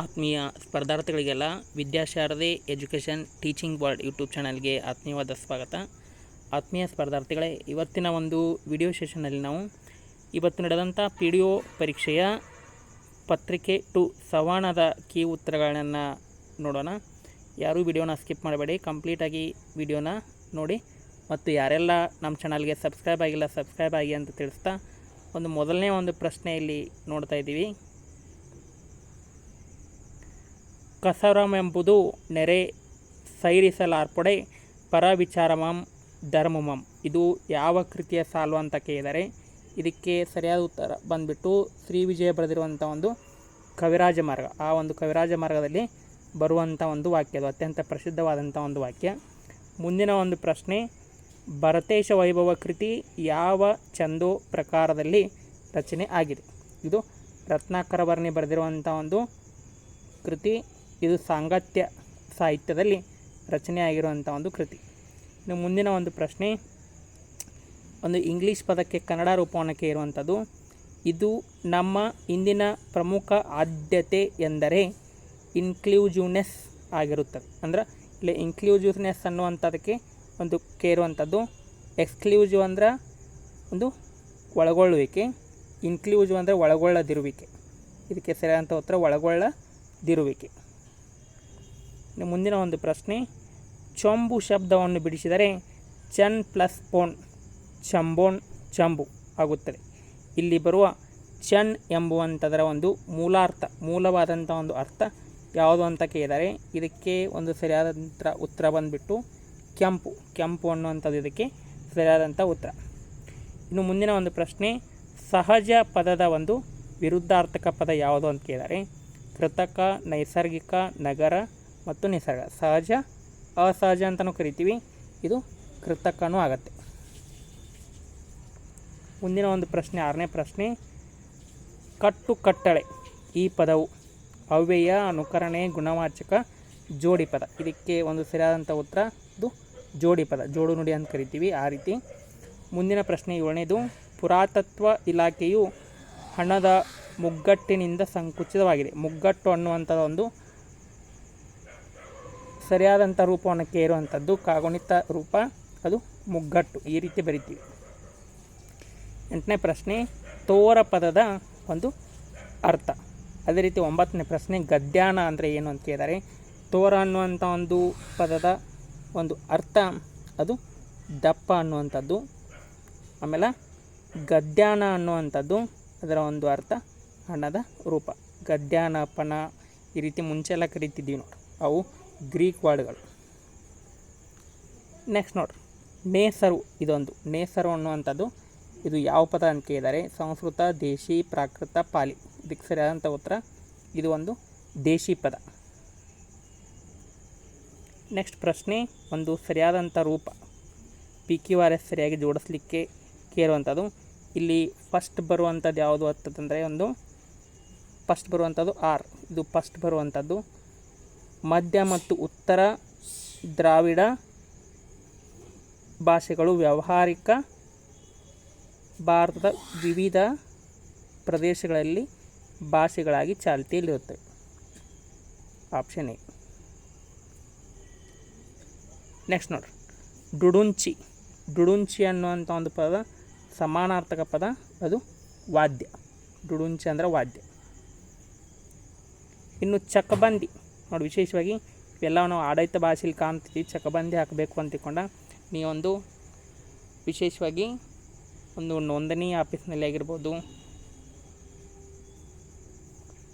ಆತ್ಮೀಯ ಸ್ಪರ್ಧಾರ್ಥಿಗಳಿಗೆಲ್ಲ Vidyasharade education teaching world YouTube ಚಾನಲ್ಗೆ ಆತ್ಮೀಯವಾದ ಸ್ವಾಗತ. ಆತ್ಮೀಯ ಸ್ಪರ್ಧಾರ್ಥಿಗಳೇ, ಇವತ್ತಿನ ಒಂದು ವಿಡಿಯೋ ಸೆಷನ್ನಲ್ಲಿ ನಾವು ಇವತ್ತು ನಡೆದಂಥ ಪಿ ಡಿ ಒ ಪರೀಕ್ಷೆಯ ಪತ್ರಿಕೆ ಟು ಸವಾಣದ ಕೀ ಉತ್ತರಗಳನ್ನು ನೋಡೋಣ. ಯಾರೂ ವಿಡಿಯೋನ ಸ್ಕಿಪ್ ಮಾಡಬೇಡಿ, ಕಂಪ್ಲೀಟಾಗಿ ವಿಡಿಯೋನ ನೋಡಿ. ಮತ್ತು ಯಾರೆಲ್ಲ ನಮ್ಮ ಚಾನಲ್ಗೆ ಸಬ್ಸ್ಕ್ರೈಬ್ ಆಗಿಲ್ಲ, ಸಬ್ಸ್ಕ್ರೈಬ್ ಆಗಿ ಅಂತ ತಿಳಿಸ್ತಾ ಒಂದು ಮೊದಲನೇ ಒಂದು ಪ್ರಶ್ನೆ ಇಲ್ಲಿ ನೋಡ್ತಾ ಇದ್ದೀವಿ. ಕಸರಮೆಂಬುದು ನೆರೆ ಸೈರಿಸಲಾರ್ಪಡೆ ಪರ ವಿಚಾರಮಂ ಧರ್ಮಮಂ. ಇದು ಯಾವ ಕೃತಿಯ ಸಾಲು ಅಂತ ಕೇಳಿದರೆ ಇದಕ್ಕೆ ಸರಿಯಾದ ಉತ್ತರ ಬಂದುಬಿಟ್ಟು ಶ್ರೀ ವಿಜಯ ಬರೆದಿರುವಂಥ ಒಂದು ಕವಿರಾಜ ಮಾರ್ಗ. ಆ ಒಂದು ಕವಿರಾಜ ಮಾರ್ಗದಲ್ಲಿ ಬರುವಂಥ ಒಂದು ವಾಕ್ಯ ಅದು ಅತ್ಯಂತ ಪ್ರಸಿದ್ಧವಾದಂಥ ಒಂದು ವಾಕ್ಯ. ಮುಂದಿನ ಒಂದು ಪ್ರಶ್ನೆ, ಭರತೇಶ ವೈಭವ ಕೃತಿ ಯಾವ ಚಂದೋ ಪ್ರಕಾರದಲ್ಲಿ ರಚನೆ ಆಗಿದೆ? ಇದು ರತ್ನಾಕರ ವರ್ಣಿ ಬರೆದಿರುವಂಥ ಒಂದು ಕೃತಿ. ಇದು ಸಾಂಗತ್ಯ ಸಾಹಿತ್ಯದಲ್ಲಿ ರಚನೆಯಾಗಿರುವಂಥ ಒಂದು ಕೃತಿ. ಇನ್ನು ಮುಂದಿನ ಒಂದು ಪ್ರಶ್ನೆ, ಒಂದು ಇಂಗ್ಲೀಷ್ ಪದಕ್ಕೆ ಕನ್ನಡ ರೂಪವನ್ನಕ್ಕೆ ಇರುವಂಥದ್ದು ಇದು ನಮ್ಮ ಇಂದಿನ ಪ್ರಮುಖ ಆದ್ಯತೆ ಎಂದರೆ ಇನ್ಕ್ಲೂಸಿವ್ನೆಸ್ ಆಗಿರುತ್ತದೆ. ಅಂದ್ರೆ ಇಲ್ಲಿ ಇನ್ಕ್ಲೂಸಿವ್ನೆಸ್ ಅನ್ನುವಂಥದಕ್ಕೆ ಒಂದು ಕೇರುವಂಥದ್ದು ಎಕ್ಸ್ಕ್ಲೂಸಿವ್ ಅಂದ್ರೆ ಒಂದು ಒಳಗೊಳ್ಳುವಿಕೆ ಇನ್ಕ್ಲೂಸಿವ್ ಅಂದರೆ ಒಳಗೊಳ್ಳದಿರುವಿಕೆ. ಇದಕ್ಕೆ ಸರಿಯಾದಂಥ ಉತ್ತರ, ಒಳಗೊಳ್ಳದಿರುವಿಕೆ. ಮುಂದಿನ ಒಂದು ಪ್ರಶ್ನೆ, ಚೊಂಬು ಶಬ್ದವನ್ನು ಬಿಡಿಸಿದರೆ ಚನ್ ಪ್ಲಸ್ ಪೋನ್, ಚಂಬೋನ್ ಚಂಬು ಆಗುತ್ತದೆ. ಇಲ್ಲಿ ಬರುವ ಚನ್ ಎಂಬುವಂಥದರ ಒಂದು ಮೂಲಾರ್ಥ, ಮೂಲವಾದಂಥ ಒಂದು ಅರ್ಥ ಯಾವುದು ಅಂತ ಕೇಳಿದರೆ ಇದಕ್ಕೆ ಒಂದು ಸರಿಯಾದಂಥ ಉತ್ತರ ಬಂದುಬಿಟ್ಟು ಕೆಂಪು ಕೆಂಪು ಅನ್ನುವಂಥದ್ದು ಇದಕ್ಕೆ ಸರಿಯಾದಂಥ ಉತ್ತರ. ಇನ್ನು ಮುಂದಿನ ಒಂದು ಪ್ರಶ್ನೆ, ಸಹಜ ಪದದ ಒಂದು ವಿರುದ್ಧಾರ್ಥಕ ಪದ ಯಾವುದು ಅಂತ ಕೇಳಿದರೆ ಕೃತಕ, ನೈಸರ್ಗಿಕ, ನಗರ ಮತ್ತು ನಿಸರ್ಗ. ಸಹಜ, ಅಸಹಜ ಅಂತಲೂ ಕರಿತೀವಿ. ಇದು ಕೃತಕನೂ ಆಗತ್ತೆ. ಮುಂದಿನ ಒಂದು ಪ್ರಶ್ನೆ, ಆರನೇ ಪ್ರಶ್ನೆ. ಕಟ್ಟು ಕಟ್ಟಳೆ ಈ ಪದವು ಅವ್ಯಯ ಅನುಕರಣೆ, ಗುಣವಾಚಕ, ಜೋಡಿ ಪದ. ಇದಕ್ಕೆ ಒಂದು ಸರಿಯಾದಂಥ ಉತ್ತರ, ಇದು ಜೋಡಿ ಪದ. ಜೋಡು ನುಡಿ ಅಂತ ಕರಿತೀವಿ ಆ ರೀತಿ. ಮುಂದಿನ ಪ್ರಶ್ನೆ ಏಳನೇದು, ಪುರಾತತ್ವ ಇಲಾಖೆಯು ಹಣದ ಮುಗ್ಗಟ್ಟಿನಿಂದ ಸಂಕುಚಿತವಾಗಿದೆ. ಮುಗ್ಗಟ್ಟು ಅನ್ನುವಂಥ ಒಂದು ಸರಿಯಾದಂಥ ರೂಪವನ್ನು ಕೇರುವಂಥದ್ದು ಕಾಗುಣಿತ ರೂಪ, ಅದು ಮುಗ್ಗಟ್ಟು, ಈ ರೀತಿ ಬರಿತೀವಿ. ಎಂಟನೇ ಪ್ರಶ್ನೆ, ತೋರ ಪದದ ಒಂದು ಅರ್ಥ. ಅದೇ ರೀತಿ ಒಂಬತ್ತನೇ ಪ್ರಶ್ನೆ, ಗದ್ಯಾನ ಅಂದರೆ ಏನು ಅಂತ ಕೇಳಿದ್ದಾರೆ ತೋರ ಅನ್ನುವಂಥ ಒಂದು ಪದದ ಒಂದು ಅರ್ಥ, ಅದು ದಪ್ಪ ಅನ್ನುವಂಥದ್ದು. ಆಮೇಲೆ ಗದ್ಯಾನ ಅನ್ನುವಂಥದ್ದು, ಅದರ ಒಂದು ಅರ್ಥ ಹಣದ ರೂಪ. ಗದ್ಯಾನ ಪಣ ಈ ರೀತಿ ಮುಂಚೆ ಎಲ್ಲ ಕರಿತಿದ್ದೀವಿ ನೋಡಿ. ಅವು ಗ್ರೀಕ್ ವರ್ಡ್ಗಳು. ನೆಕ್ಸ್ಟ್ ನೋಡ್ರಿ. ನೇಸರು ಇದೊಂದು. ನೇಸರು ಅನ್ನುವಂಥದ್ದು ಇದು ಯಾವ ಪದ ಅಂತ ಕೇಳಿದರೆ ಸಂಸ್ಕೃತ, ದೇಶಿ, ಪ್ರಾಕೃತ, ಪಾಲಿ. ಇದಕ್ಕೆ ಸರಿಯಾದಂಥ ಉತ್ತರ ಇದು ಒಂದು ದೇಶಿ ಪದ. ನೆಕ್ಸ್ಟ್ ಪ್ರಶ್ನೆ, ಒಂದು ಸರಿಯಾದಂಥ ರೂಪ. ಪಿ ಕ್ಯೂ ಆರ್ ಎಸ್ ಸರಿಯಾಗಿ ಜೋಡಿಸ್ಲಿಕ್ಕೆ ಕೇಳುವಂಥದ್ದು. ಇಲ್ಲಿ ಫಸ್ಟ್ ಬರುವಂಥದ್ದು ಯಾವುದು ಅಂತಂದರೆ ಒಂದು ಫಸ್ಟ್ ಬರುವಂಥದ್ದು ಆರ್ ಇದು ಫಸ್ಟ್ ಬರುವಂಥದ್ದು. ಮಧ್ಯ ಮತ್ತು ಉತ್ತರ ದ್ರಾವಿಡ ಭಾಷೆಗಳು ವ್ಯಾವಹಾರಿಕ ಭಾರತದ ವಿವಿಧ ಪ್ರದೇಶಗಳಲ್ಲಿ ಭಾಷೆಗಳಾಗಿ ಚಾಲ್ತಿಯಲ್ಲಿರುತ್ತವೆ. Option A. ನೆಕ್ಸ್ಟ್ ನೋಡ್ರಿ. ಡುಡುಂಚಿ. ಡುಡುಂಚಿ ಅನ್ನುವಂಥ ಒಂದು ಪದ ಸಮಾನಾರ್ಥಕ ಪದ, ಅದು ವಾದ್ಯ. ಡುಡುಂಚಿ ಅಂದರೆ ವಾದ್ಯ. ಇನ್ನು ಚಕಬಂದಿ. ನೋಡಿ, ವಿಶೇಷವಾಗಿ ಇವೆಲ್ಲ ನಾವು ಆಡಳಿತ ಭಾಷೆಯಲ್ಲಿ ಕಾಣ್ತೀವಿ, ಚಕಬಂದಿ ಹಾಕಬೇಕು ಅಂತ ನೀ ನೀವೊಂದು ವಿಶೇಷವಾಗಿ ಒಂದು ನೋಂದಣಿ ಆಫೀಸ್ನಲ್ಲಿ ಆಗಿರ್ಬೋದು,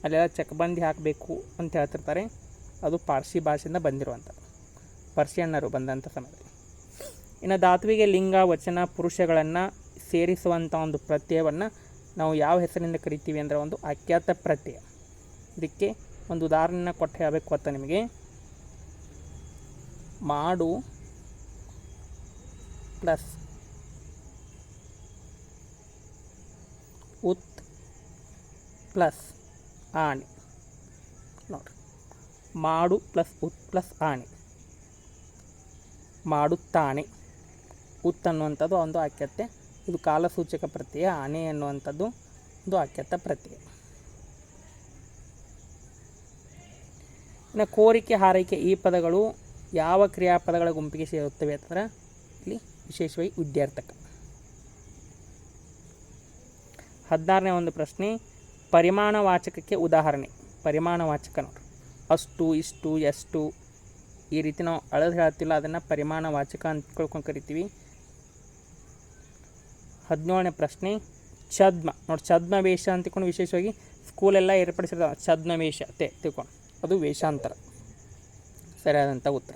ಅಲ್ಲೆಲ್ಲ ಚಕಬಂದಿ ಹಾಕಬೇಕು ಅಂತ ಹೇಳ್ತಿರ್ತಾರೆ. ಅದು ಪಾರ್ಸಿ ಭಾಷೆಯಿಂದ ಬಂದಿರುವಂಥ ಪರ್ಷಿಯನ್ನರು ಬಂದಂಥ ಸಮಯದಲ್ಲಿ ಇನ್ನು ಧಾತುವಿಗೆ ಲಿಂಗ, ವಚನ, ಪುರುಷಗಳನ್ನು ಸೇರಿಸುವಂಥ ಒಂದು ಪ್ರತ್ಯಯವನ್ನು ನಾವು ಯಾವ ಹೆಸರಿನಿಂದ ಕರಿತೀವಿ ಅಂದರೆ ಒಂದು ಅಖ್ಯಾತ ಪ್ರತ್ಯಯ. ಇದಕ್ಕೆ ಒಂದು ಉದಾಹರಣೆನ ಕೊಟ್ಟು ಹೇಳಬೇಕು ಅಂತ ನಿಮಗೆ? ಮಾಡು ಪ್ಲಸ್ ಉತ್ ಪ್ಲಸ್ ಆಣಿ. ನೋಡಿರಿ. ಮಾಡು ಪ್ಲಸ್ ಉತ್ ಪ್ಲಸ್ ಆಣಿ. ಮಾಡುತ್ತಾನೆ ಉತ್ ಅನ್ನುವಂಥದ್ದು ಒಂದು ಆಕ್ಯತೆ. ಇದು ಕಾಲಸೂಚಕ ಪ್ರತ್ಯಯ ಆನೆ ಅನ್ನುವಂಥದ್ದು ಒಂದು ಆಕ್ಯತ ಪ್ರತ್ಯಯ. ಇನ್ನು ಕೋರಿಕೆ, ಹಾರೈಕೆ ಈ ಪದಗಳು ಯಾವ ಕ್ರಿಯಾಪದಗಳ ಗುಂಪಿಗೆ ಸೇರುತ್ತವೆ ಅಂದರೆ ಇಲ್ಲಿ ವಿಶೇಷವಾಗಿ ವಿದ್ಯಾರ್ಥಕ ಹದಿನಾರನೇ ಒಂದು ಪ್ರಶ್ನೆ, ಪರಿಮಾಣವಾಚಕಕ್ಕೆ ಉದಾಹರಣೆ. ಪರಿಮಾಣವಾಚಕ ನೋಡ್ರಿ. ಅಷ್ಟು, ಇಷ್ಟು, ಎಷ್ಟು ಈ ರೀತಿ ನಾವು ಅಳದು ಹೇಳ್ತಿಲ್ಲ ಅದನ್ನು ಅಂತ ತಿಳ್ಕೊಂಡು ಕರಿತೀವಿ. ಹದಿನೇಳನೇ ಪ್ರಶ್ನೆ, ಛದ್ಮ. ನೋಡಿ ಛದ್ಮ ವೇಷ ಅಂತಕೊಂಡು ವಿಶೇಷವಾಗಿ ಸ್ಕೂಲೆಲ್ಲ ಏರ್ಪಡಿಸಿರ್ತಾರೆ ಛದ್ಮ ವೇಷ ತೆ ತಿಳ್ಕೊಂಡು ಅದು ವೇಷಾಂತರ. ಸರಿಯಾದಂಥ ಉತ್ತರ.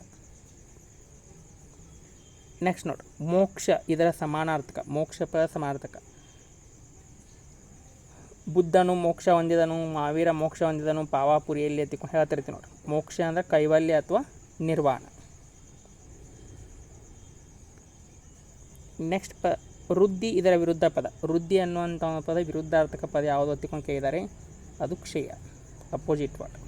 ನೆಕ್ಸ್ಟ್ ನೋಡಿ. ಮೋಕ್ಷ ಇದರ ಸಮಾನಾರ್ಥಕ. ಮೋಕ್ಷ ಪದ ಸಮಾನಾರ್ಥಕ. ಬುದ್ಧನು ಮೋಕ್ಷ ಹೊಂದಿದನು, ಮಾವೀರ ಮೋಕ್ಷ ಹೊಂದಿದನು ಪಾವಾಪುರಿಯಲ್ಲಿ ಎತ್ತಿಕೊಂಡು ಹೇಳ್ತಿರ್ತೀವಿ ನೋಡಿ. ಮೋಕ್ಷ ಅಂದರೆ ಕೈವಲ್ಯ ಅಥವಾ ನಿರ್ವಾಣ. ನೆಕ್ಸ್ಟ್ ಪ, ವೃದ್ಧಿ ಇದರ ವಿರುದ್ಧ ಪದ. ವೃದ್ಧಿ ಅನ್ನುವಂಥ ಪದ ವಿರುದ್ಧಾರ್ಥಕ ಪದ ಯಾವುದು ಹೊತ್ತಿಕೊಂಡು ಕೇಳಿದ್ದಾರೆ? ಅದು ಕ್ಷಯ. ಅಪೋಸಿಟ್ ವರ್ಡ್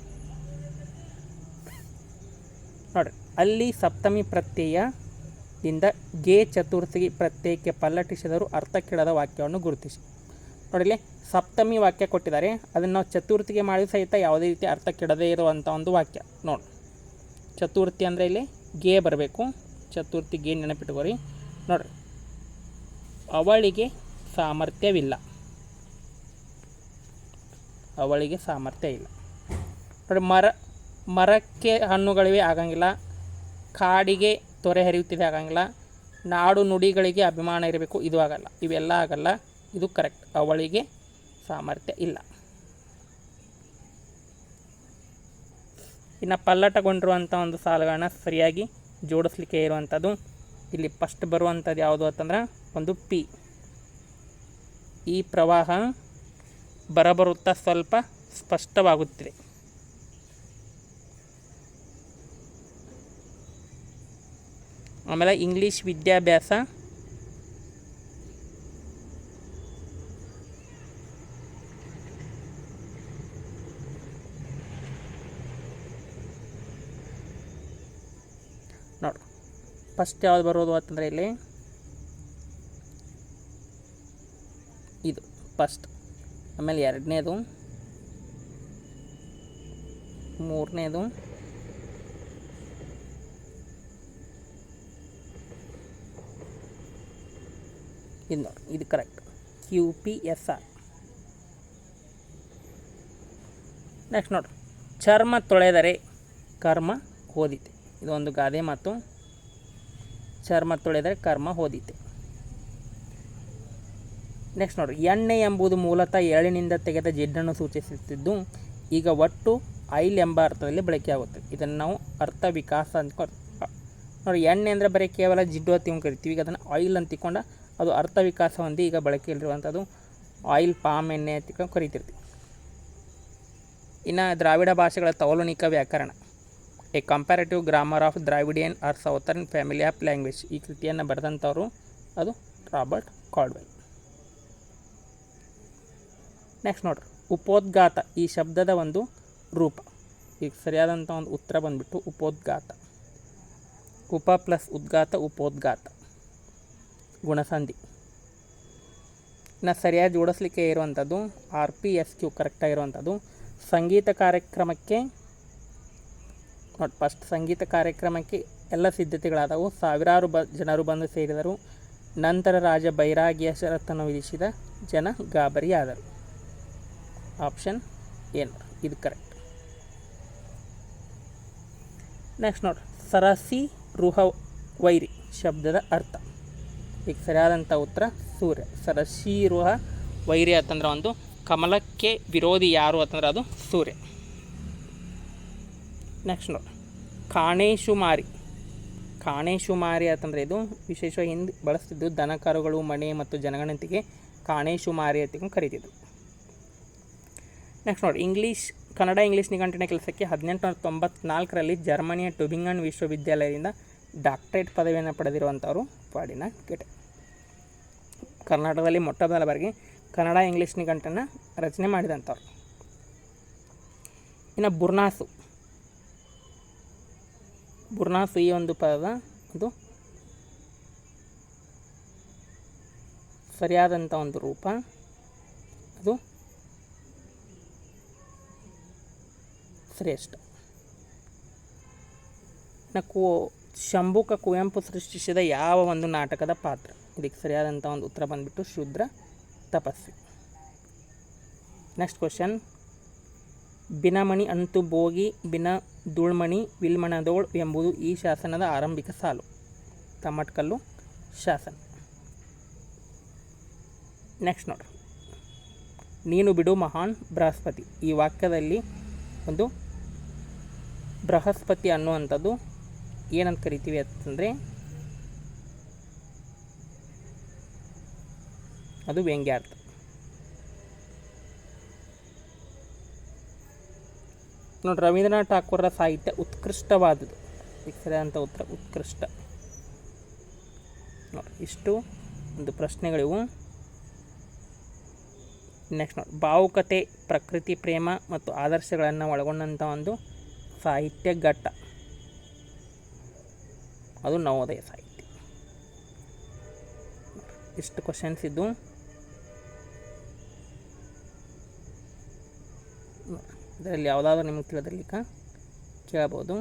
ನೋಡ್ರಿ, ಅಲ್ಲಿ ಸಪ್ತಮಿ ಪ್ರತ್ಯಯದಿಂದ ಗೆ ಚತುರ್ಥಿ ಪ್ರತ್ಯಯಕ್ಕೆ ಪಲ್ಲಟಿಸಿದರು ಅರ್ಥಕ್ಕಿಡದ ವಾಕ್ಯವನ್ನು ಗುರುತಿಸಿ. ನೋಡಿಲಿ ಸಪ್ತಮಿ ವಾಕ್ಯ ಕೊಟ್ಟಿದ್ದಾರೆ. ಅದನ್ನು ನಾವು ಚತುರ್ಥಿಗೆ ಮಾಡಿದ ಸಹಿತ ಯಾವುದೇ ರೀತಿ ಅರ್ಥ ಕೆಡದೇ ಇರುವಂಥ ಒಂದು ವಾಕ್ಯ. ನೋಡಿ, ಚತುರ್ಥಿ ಅಂದರೆ ಇಲ್ಲಿ ಗೆ ಬರಬೇಕು. ಚತುರ್ಥಿ ಗೆ ನೆನಪಿಟ್ಕೋರಿ. ನೋಡ್ರಿ, ಅವಳಿಗೆ ಸಾಮರ್ಥ್ಯವಿಲ್ಲ. ಅವಳಿಗೆ ಸಾಮರ್ಥ್ಯ ಇಲ್ಲ. ನೋಡಿ ಮರ ಮರಕ್ಕೆ ಹಣ್ಣುಗಳಿವೆ ಆಗಂಗಿಲ್ಲ. ಕಾಡಿಗೆ ತೊರೆ ಹರಿಯುತ್ತಿದೆ ಆಗಂಗಿಲ್ಲ. ನಾಡು ನುಡಿಗಳಿಗೆ ಅಭಿಮಾನ ಇರಬೇಕು, ಇದು ಆಗಲ್ಲ. ಇವೆಲ್ಲ ಆಗಲ್ಲ. ಇದು ಕರೆಕ್ಟ್. ಅವಳಿಗೆ ಸಾಮರ್ಥ್ಯ ಇಲ್ಲ. ಇನ್ನು ಪಲ್ಲಟಗೊಂಡಿರುವಂಥ ಒಂದು ಸಾಲುಗಳನ್ನ ಸರಿಯಾಗಿ ಜೋಡಿಸ್ಲಿಕ್ಕೆ ಇರುವಂಥದ್ದು. ಇಲ್ಲಿ ಫಸ್ಟ್ ಬರುವಂಥದ್ದು ಯಾವುದು ಅಂತಂದ್ರೆ ಒಂದು ಪಿ. ಈ ಪ್ರವಾಹ ಬರಬರುತ್ತಾ ಸ್ವಲ್ಪ ಸ್ಪಷ್ಟವಾಗುತ್ತಿದೆ. ಆಮೇಲೆ ಇಂಗ್ಲೀಷ್ ವಿದ್ಯಾಭ್ಯಾಸ. ನೋಡು ಫಸ್ಟ್ ಯಾವ್ದು ಬರೋದು ಅಂತಂದರೆ ಇಲ್ಲಿ. ಇದು ಫಸ್ಟ್ ಆಮೇಲೆ ಎರಡನೇದು. ಮೂರನೇದು. ಇದು ನೋಡಿ ಇದು correct Q P S R next ನೋಡ್ರಿ. ಚರ್ಮ ತೊಳೆದರೆ ಕರ್ಮ ಹೋದಿತೆ. ಇದು ಒಂದು ಗಾದೆ ಮಾತು. ಚರ್ಮ ತೊಳೆದರೆ ಕರ್ಮ ಹೋದಿತೆ. ನೆಕ್ಸ್ಟ್ ನೋಡ್ರಿ. ಎಣ್ಣೆ ಎಂಬುದು ಮೂಲತಃ ಎಳ್ಳಿನಿಂದ ತೆಗೆದ ಜಿಡ್ಡನ್ನು ಸೂಚಿಸುತ್ತಿದ್ದು, ಈಗ ಒಟ್ಟು ಆಯಿಲ್ ಎಂಬ ಅರ್ಥದಲ್ಲಿ ಬಳಕೆಯಾಗುತ್ತದೆ ಇದನ್ನು ನಾವು ಅರ್ಥ ವಿಕಾಸ ಅಂತ ನೋಡಿ ಎಣ್ಣೆ ಅಂದರೆ ಬರೀ ಕೇವಲ ಜಿಡ್ಡು ಅಂತ ಕರಿತೀವಿ ಈಗ ಅದನ್ನು ಆಯಿಲ್ ಅಂತ ತಿಳ್ಕೊಂಡು ಅದು ಅರ್ಥ ವಿಕಾಸ ಹೊಂದಿ ಈಗ ಬಳಕೆಯಲ್ಲಿರುವಂಥದ್ದು ಆಯಿಲ್, ಪಾಮ್, ಎಣ್ಣೆ ಅಂತ ಕರಿತಿರ್ತಿ ಇನ್ನು ದ್ರಾವಿಡ ಭಾಷೆಗಳ ತೌಲನಿಕ ವ್ಯಾಕರಣ. A comparative grammar of Dravidian or southern family of language ಈ ಕೃತಿಯನ್ನು ಬರೆದಂಥವರು ಅದು ರಾಬರ್ಟ್ ಕಾಡ್ವೆಲ್ ನೆಕ್ಸ್ಟ್ ನೋಡ್ರಿ. ಉಪೋದ್ಘಾತ ಈ ಶಬ್ದದ ಒಂದು ರೂಪ. ಈಗ ಸರಿಯಾದಂಥ ಒಂದು ಉತ್ತರ ಬಂದ್ಬಿಟ್ಟು ಉಪೋದ್ಘಾತ. ಉಪ ಪ್ಲಸ್ ಉದ್ಘಾತ ಉಪೋದ್ಘಾತ. ಗುಣಸಂಧಿ. ಇನ್ನು ಸರಿಯಾಗಿ ಜೋಡಿಸ್ಲಿಕ್ಕೆ ಇರುವಂಥದ್ದು ಆರ್ ಪಿ ಎಸ್ ಕ್ಯೂ ಕರೆಕ್ಟಾಗಿರುವಂಥದ್ದು ಸಂಗೀತ ಕಾರ್ಯಕ್ರಮಕ್ಕೆ ನೋಡಿ ಫಸ್ಟ್ ಸಂಗೀತ ಕಾರ್ಯಕ್ರಮಕ್ಕೆ ಎಲ್ಲ ಸಿದ್ಧತೆಗಳಾದವು. ಸಾವಿರಾರು ಬ ಜನರು ಬಂದು ಸೇರಿದರು. ನಂತರ ರಾಜ ಬೈರಾಗಿಯ ಷರತ್ತನ್ನು ವಿಧಿಸಿದ ಜನ ಗಾಬರಿಯಾದರು. ಆಪ್ಷನ್ ಏನು ಇದು ಕರೆಕ್ಟ್ ನೆಕ್ಸ್ಟ್ ನೋಡಿ ಸರಸಿ ರುಹ ವೈರಿ ಶಬ್ದದ ಅರ್ಥ. ಈಗ ಸರಿಯಾದಂಥ ಉತ್ತರ ಸೂರ್ಯ. ಸರಸೀರುಹ ವೈರಿ ಅಂತಂದ್ರೆ ಒಂದು ಕಮಲಕ್ಕೆ ವಿರೋಧಿ ಯಾರು ಅಂತಂದ್ರೆ ಅದು ಸೂರ್ಯ. ನೆಕ್ಸ್ಟ್ ನೋಡಿ. ಕಾಣೇಶುಮಾರಿ. ಕಾಣೇಶುಮಾರಿ ಅಂತಂದರೆ ಇದು ವಿಶೇಷವಾಗಿ ಹಿಂದೆ ಬಳಸ್ತಿದ್ದು ದನಕರುಗಳು ಮನೆ ಮತ್ತು ಜನಗಣತಿಗೆ ಕಾಣೇಶುಮಾರಿ ಅಂತ ಕರೀತಿದ್ರು ನೆಕ್ಸ್ಟ್ ನೋಡಿ. ಇಂಗ್ಲೀಷ್ ಕನ್ನಡ ಇಂಗ್ಲೀಷ್ ನಿಘಂಟಿನ ಕೆಲಸಕ್ಕೆ ಹದಿನೆಂಟುನೂರ ತೊಂಬತ್ನಾಲ್ಕರಲ್ಲಿ ಜರ್ಮನಿಯ ಟುಬಿಂಗನ್ ವಿಶ್ವವಿದ್ಯಾಲಯದಿಂದ ಡಾಕ್ಟರೇಟ್ ಪದವಿಯನ್ನು ಪಡೆದಿರುವಂಥವರು ಪಾಡಿನ ಕೆಟೆ ಕರ್ನಾಟಕದಲ್ಲಿ ಮೊಟ್ಟ ಮೊದಲ ಬಾರಿಗೆ ಕನ್ನಡ ಇಂಗ್ಲೀಷ್ ನಿಘಂಟನ್ನು ರಚನೆ ಮಾಡಿದಂಥವ್ರು. ಇನ್ನು ಬುರ್ನಾಸು. ಬುರ್ನಾಸು ಈ ಒಂದು ಪದ ಅದು ಸರಿಯಾದಂಥ ಒಂದು ರೂಪ. ಅದು ಶ್ರೇಷ್ಠ. ಇನ್ನು ಕು, ಶಂಭುಕ ಕುವೆಂಪು ಸೃಷ್ಟಿಸಿದ ಯಾವ ಒಂದು ನಾಟಕದ ಪಾತ್ರ? ಇದಕ್ಕೆ ಸರಿಯಾದಂಥ ಒಂದು ಉತ್ತರ ಬಂದುಬಿಟ್ಟು ಶೂದ್ರ ತಪಸ್ವಿ ನೆಕ್ಸ್ಟ್ ಕ್ವಶನ್ ಬಿನಮಣಿ ಅಂತು ಬೋಗಿ ಬಿನ ದುಳ್ಮಣಿ ವಿಲ್ಮಣದೋಳ್ ಎಂಬುದು ಈ ಶಾಸನದ ಆರಂಭಿಕ ಸಾಲು. ತಮ್ಮಟ್ಕಲ್ಲು ಶಾಸನ. ನೆಕ್ಸ್ಟ್ ನೋಡ್ರಿ. ನೀನು ಬಿಡು ಮಹಾನ್ ಬೃಹಸ್ಪತಿ. ಈ ವಾಕ್ಯದಲ್ಲಿ ಒಂದು ಬೃಹಸ್ಪತಿ ಅನ್ನುವಂಥದ್ದು ಏನಂತ ಕರಿತೀವಿ ಅಂತಂದರೆ ಅದು ವ್ಯಂಗ್ಯಾರ್ಥ ನೋಡಿ ರವೀಂದ್ರನಾಥ್ ಠಾಕೂರರ ಸಾಹಿತ್ಯ ಉತ್ಕೃಷ್ಟವಾದದ್ದು. ಅಂತ ಉತ್ತರ, ಉತ್ಕೃಷ್ಟ. ನೋಡಿ ಇಷ್ಟು ಒಂದು ಪ್ರಶ್ನೆಗಳಿವು. ನೆಕ್ಸ್ಟ್ ನೋಡಿ ಭಾವುಕತೆ, ಪ್ರಕೃತಿ ಪ್ರೇಮ ಮತ್ತು ಆದರ್ಶಗಳನ್ನು ಒಳಗೊಂಡಂಥ ಒಂದು ಸಾಹಿತ್ಯ ಘಟ್ಟ. ಅದು ನವೋದಯ ಸಾಹಿತ್ಯ. ಇಷ್ಟು ಕ್ವಶನ್ಸ್ ಇದ್ದು. ಇದರಲ್ಲಿ ಯಾವುದಾದ್ರೂ ನಿಮಗೆ ತಿಳಿದಿರ್ಲಿಕ್ಕೆ? ಕೇಳ್ಬೋದು.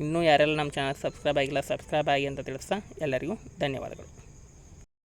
ಇನ್ನೂ ಯಾರೆಲ್ಲ ನಮ್ಮ ಚಾನಲ್ ಸಬ್ಸ್ಕ್ರೈಬ್ ಆಗಿಲ್ಲ ಸಬ್ಸ್ಕ್ರೈಬ್ ಆಗಿ ಅಂತ ತಿಳಿಸ್ತಾ ಎಲ್ಲರಿಗೂ ಧನ್ಯವಾದಗಳು.